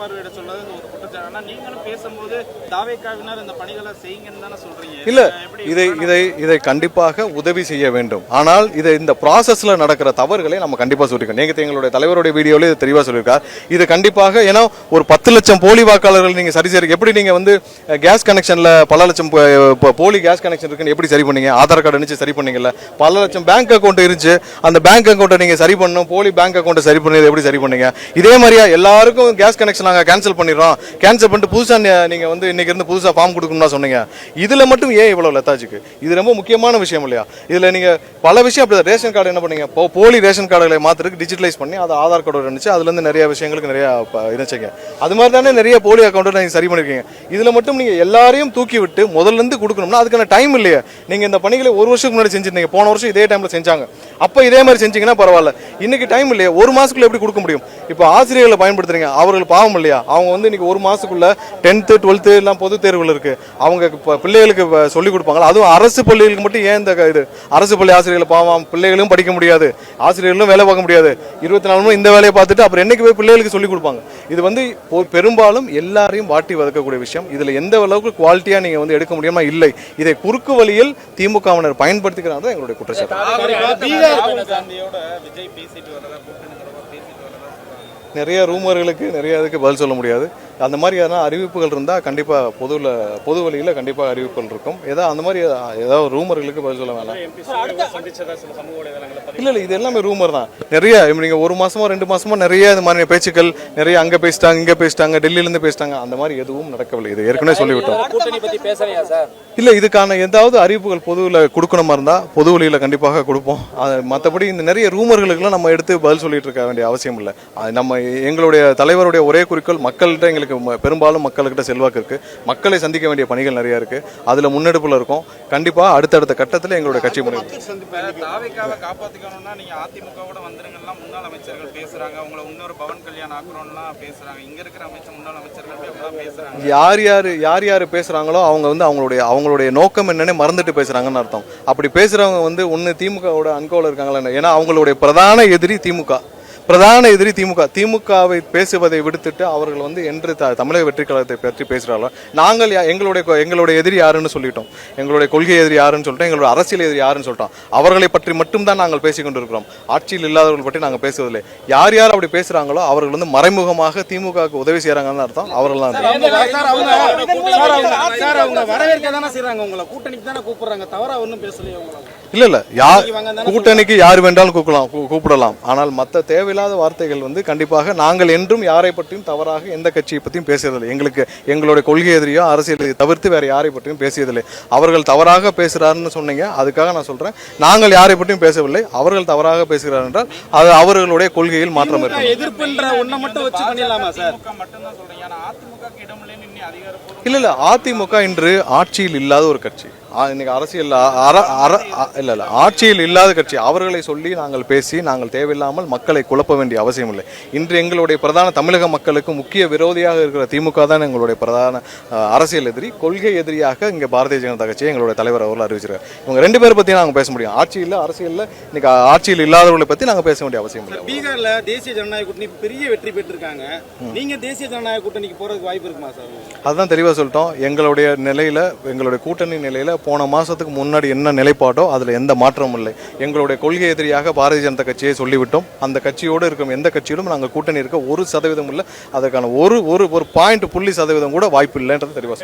பார்வையிட சொன்னது ஒரு நீங்களும் பேசும்போது தாவேக்காவினர் இந்த பணிகளை செய்யுங்கன்னு தானே சொல்றீங்க. இல்ல இதை இதை இதை கண்டிப்பாக உதவி செய்ய வேண்டும். ஆனால் இதை இந்த ப்ராசஸ்ல நடக்கிற தவறுகளை நம்ம கண்டிப்பா சொல்லிருக்கோம் நீங்க எங்களுடைய தலைவருடைய வீடியோல இது தெளிவா சொல்லியிருக்கார். இது கண்டிப்பாக ஏன்னா ஒரு பத்து லட்சம் போலி வாக்காளர்கள் நீங்க சரி சரி எப்படி நீங்க வந்து கேஸ் கனெக்ஷன்ல பல லட்சம் போலி கேஸ் கனெக்ஷன் இருக்குன்னு எப்படி சரி பண்ணீங்க? ஆதார் கார்டு அனுப்பிச்சு சரி பண்ணீங்கல்ல. பல லட்சம் பேங்க் அக்கௌண்ட் இருந்துச்சு. அந்த பேங்க் அக்கௌண்ட்டை நீங்க சரி பண்ணணும். போலி பேங்க் அக்கௌண்ட்டை சரி பண்ணது எப்படி சரி பண்ணீங்க? இதே மாதிரியா எல்லாருக்கும் கேஸ் கனெக்ஷன் நாங்க கேன்சல் பண்ணிடுறோம். கேன்சல் பண்ணிட்டு புதுசாக நீங்கள் வந்து இன்னைக்கு இருந்து புதுசாக ஃபார்ம் கொடுக்கணும்னு சொன்னீங்க. இதில் மட்டும் ஏன் இவ்வளோ லெத்தாஜிக்கு இது ரொம்ப முக்கியமான விஷயம் இல்லையா? இதில் நீங்கள் பல விஷயம் அப்படி ரேஷன் கார்டு என்ன பண்ணீங்க? போ- போலி ரேஷன் கார்டுகளை மாற்றுறதுக்கு டிஜிட்டலைஸ் பண்ணி அதை ஆதார் கார்டு இருந்துச்சு. அதுலேருந்து நிறைய விஷயங்களுக்கு நிறைய இருந்துச்சுங்க அது மாதிரி தானே நிறைய போலி அக்கௌண்ட்டை நீங்கள் சரி பண்ணியிருக்கீங்க இதில் மட்டும் நீங்கள் எல்லாரையும் தூக்கி விட்டு முதல்ல இருந்து கொடுக்கணும்னா அதுக்கான டைம் இல்லையா. நீங்கள் இந்த பணிகளை ஒரு வருஷத்துக்கு முன்னாடி செஞ்சிருந்தீங்க. போன வருஷம் இதே டைமில் செஞ்சாங்க. அப்போ இதே மாதிரி செஞ்சீங்கன்னா பரவாயில்ல. இன்னைக்கு டைம் இல்லையா. ஒரு மாதத்துக்குள்ளே எப்படி கொடுக்க முடியும்? இப்போ ஆசிரியர்களை பயன்படுத்துறீங்க. அவர்கள் பாவம் இல்லையா? அவங்க வந்து இன்னைக்கு ஒரு மாதம் மாசத்துக்குள்ள டென்த்து டுவெல்த்து எல்லாம் பொது தேர்வுகள் இருக்கு. அவங்க இப்ப பிள்ளைகளுக்கு சொல்லிக் கொடுப்பாங்க. அதுவும் அரசு பள்ளிகளுக்கு மட்டும் ஏன் இந்த இது அரசு பள்ளி ஆசிரியர்கள் பாவம் பிள்ளைகளும் படிக்க முடியாது. ஆசிரியர்களும் வேலை பார்க்க முடியாது. இருபத்தி நாலு மணி இந்த வேலையை பார்த்துட்டு அப்புறம் என்னைக்கு போய் பிள்ளைகளுக்கு சொல்லிக் கொடுப்பாங்க. இது வந்து பெரும்பாலும் எல்லாரையும் வாட்டி வதக்கக்கூடிய விஷயம். இதுல எந்த அளவுக்கு குவாலிட்டியா நீங்க வந்து எடுக்க முடியுமா? இல்லை. இதை குறுக்கு வழியில் திமுகவினர் பயன்படுத்திக்கிறாங்க தான் எங்களுடைய குற்றச்சாட்டு. ராகுல் காந்தியோட விஜய் பேசிட்டு வரதா கூட்டணி தொடர்பா பேசிட்டு வரதா சொல்றாங்க. நிறைய ரூமர்களுக்கு நிறைய இதுக்கு பதில் சொல்ல முடியாது. அந்த மாதிரி எதனா அறிவிப்புகள் இருந்தால் கண்டிப்பாக பொதுவில் பொது வழியில் கண்டிப்பாக அறிவிப்புகள் இருக்கும். ஏதோ அந்த மாதிரி ஏதாவது ரூமர்களுக்கு பதில் சொல்ல வேணாம். இல்லை இல்லை இது எல்லாமே ரூமர் தான். நிறைய இப்ப நீங்க ஒரு மாசமா ரெண்டு மாசமா நிறைய இது மாதிரி பேச்சுக்கள் நிறைய அங்கே பேசிட்டாங்க இங்கே பேசிட்டாங்க டெல்லியிலேருந்து பேசிட்டாங்க அந்த மாதிரி எதுவும் நடக்கவில்லை. இது ஏற்கனவே சொல்லிவிட்டோம். இல்லை இதுக்கான ஏதாவது அறிவிப்புகள் பொதுவில் கொடுக்கணுமா இருந்தால் பொது வழியில் கண்டிப்பாக கொடுப்போம். அது மற்றபடி இந்த நிறைய ரூமர்களுக்கெல்லாம் நம்ம எடுத்து பதில் சொல்லிட்டு இருக்க வேண்டிய அவசியம் இல்லை. நம்ம எங்களுடைய தலைவருடைய ஒரே குறிக்கோள் மக்கள்கிட்ட எங்களுக்கு ம- பெரும்பாலும் மக்கள்கிட்ட செல்வாக்கு இருக்கு. மக்களை சந்திக்க வேண்டிய பணிகள் நிறைய இருக்கு. அதில் முன்னெடுப்பில் இருக்கும். கண்டிப்பாக அடுத்தடுத்த கட்டத்தில் எங்களுடைய கட்சி முடியும் தாவேக்காவை காப்பாத்திக்கணும்னா நீங்க அதிமுகவோட வந்துருங்கலாம் முன்னாள் அமைச்சர்கள் பேசுறாங்க. உங்களை இன்னொரு பவன் கல்யாணம் ஆக்கணும்லாம் பேசுறாங்க. இங்க இருக்கிற அமைச்சர் முன்னாள் அமைச்சர்கள் எல்லாம் பேசுறாங்க. யார் யார் யார் யார் பேசுகிறாங்களோ அவங்க வந்து அவங்களுடைய அவங்களுடைய நோக்கம் என்னன்னு மறந்துட்டு பேசுகிறாங்கன்னு அர்த்தம். அப்படி பேசுகிறவங்க வந்து ஒன்று திமுகவோட அன்கோல இருக்காங்களா ஏன்னா அவங்களுடைய பிரதான எதிரி திமுக. பிரதான எதிரி திமுக. திமுகவை பேசுவதை விடுத்துட்டு அவர்கள் வந்து என்று த- தமிழக வெற்றி கழகத்தை பற்றி பேசுகிறார்கள் நாங்கள் எங்களுடைய எங்களுடைய எதிரி யாருன்னு சொல்லிட்டோம். எங்களுடைய கொள்கை எதிரி யாருன்னு சொல்லிட்டோம். எங்களுடைய அரசியல் எதிரி யாருன்னு சொல்லிட்டோம். அவர்களை பற்றி மட்டும்தான் நாங்கள் பேசிக் கொண்டிருக்கிறோம் ஆட்சியில் இல்லாதவர்கள் பற்றி நாங்கள் பேசுவதில்லை. யார் யார் அப்படி பேசுகிறாங்களோ அவர்கள் வந்து மறைமுகமாக திமுகவுக்கு உதவி செய்கிறாங்கன்னு அர்த்தம். அவர்கள் தான் சார் அவங்க சார் அவங்க சார் அவங்க வரவேற்க தானே செய்றாங்க உங்களை. கூட்டணிக்கு தானே கூப்பிடுறாங்க. தவறா ஒன்றும் பேசலையே உங்களை இல்ல இல்ல. யார் கூட்டணிக்கு யார் வேண்டாலும் கூப்பிடலாம் கூப்பிடலாம். ஆனால் மற்ற தேவையில்லாத வார்த்தைகள் வந்து கண்டிப்பாக நாங்கள் என்றும் யாரை பற்றியும் தவறாக எந்த கட்சியை பற்றியும் பேசியதில்லை. எங்களுக்கு எங்களுடைய கொள்கை எதிரியோ அரசியல் தவிர்த்து வேற யாரை பற்றியும் பேசியதில்லை. அவர்கள் தவறாக பேசுறாருன்னு சொன்னீங்க அதுக்காக நான் சொல்றேன். நாங்கள் யாரை பற்றியும் பேசவில்லை. அவர்கள் தவறாக பேசுகிறார் என்றால் அது அவர்களுடைய கொள்கையில் மாற்றம் இருக்கு எதிர்ப்புன்ற ஒன்றை மட்டும் வச்சு பண்ணிடலாமா சார்? அதிமுக மட்டும் தான் சொல்றீங்க ஆனா அதிமுக இடம் இல்லைன்னு இன்னும் அதிகாரப்பூர்வம் இல்ல இல்ல. அதிமுக இன்று ஆட்சியில் இல்லாத ஒரு கட்சி. இன்னைக்கு அரசியல் அ- அர அர அ- இல்ல இல்ல. ஆட்சியில் இல்லாத கட்சி. அவர்களை சொல்லி நாங்கள் பேசி நாங்கள் தேவையில்லாமல் மக்களை குழப்ப வேண்டிய அவசியம் இல்லை. இன்று எங்களுடைய பிரதான தமிழக மக்களுக்கு முக்கிய விரோதியாக இருக்கிற திமுக தான் எங்களுடைய பிரதான அரசியல் எதிரி. கொள்கை எதிரியாக இங்க பாரதிய ஜனதா கட்சியை எங்களுடைய தலைவர் அவர்கள் அறிவிச்சிருக்காரு. இவங்க ரெண்டு பேரை பத்தி நாங்க பேச முடியும். ஆட்சியில் அரசியல்ல இன்னைக்கு ஆட்சியில் இல்லாதவர்களை பத்தி நாங்க பேச வேண்டிய அவசியம் இல்லை. பீகார்ல தேசிய ஜனநாயக கூட்டணி பெரிய வெற்றி பெற்றிருக்காங்க. நீங்க தேசிய ஜனநாயக கூட்டணிக்கு போறதுக்கு வாய்ப்பு இருக்குமா சார்? அதுதான் தெளிவாக சொல்லிட்டோம். எங்களுடைய நிலையில் எங்களுடைய கூட்டணி நிலையில் போன மாதத்துக்கு முன்னாடி என்ன நிலைப்பாடோ அதில் எந்த மாற்றமும் இல்லை. எங்களுடைய கொள்கை எதிரியாக பாரதிய ஜனதா கட்சியை சொல்லிவிட்டோம். அந்த கட்சியோடு இருக்கும் எந்த கட்சியிலும் நாங்கள் கூட்டணி இருக்க ஒரு சதவீதம் இல்லை. அதற்கான ஒரு ஒரு ஒரு பாயிண்ட் புள்ளி சதவீதம் கூட வாய்ப்பு இல்லைன்றது தெளிவாக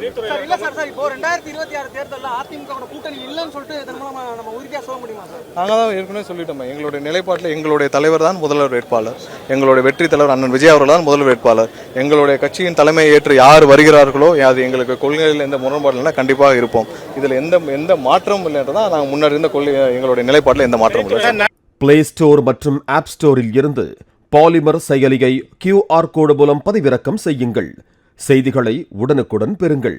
நாங்கள் தான் ஏற்கனவே சொல்லிட்டோமே. எங்களுடைய நிலைப்பாட்டில் எங்களுடைய தலைவர் தான் முதல்வர் வேட்பாளர். எங்களுடைய வெற்றி தலைவர் அண்ணன் விஜய் அவர்கள் தான் முதல்வர் வேட்பாளர். எங்களுடைய கட்சியின் தலைமையை ஏற்று யார் வருகிறார்களோ அது எங்களுக்கு கொள்கையில் எந்த முரண்பாடு கண்டிப்பாக இருப்போம். இதில் எந்த எந்த மாற்றமும் இல்லைன்றதான் நாங்கள் முன்னாடி இருந்த கொள்கை எங்களுடைய நிலைப்பாட்டில் எந்த மாற்றமும் இல்லை பிளே ஸ்டோர் மற்றும் ஆப் ஸ்டோரில் இருந்து பாலிமர் செயலியை கியூஆர் கோடு மூலம் பதிவிறக்கம் செய்யுங்கள். செய்திகளை உடனுக்குடன் பெறுங்கள்.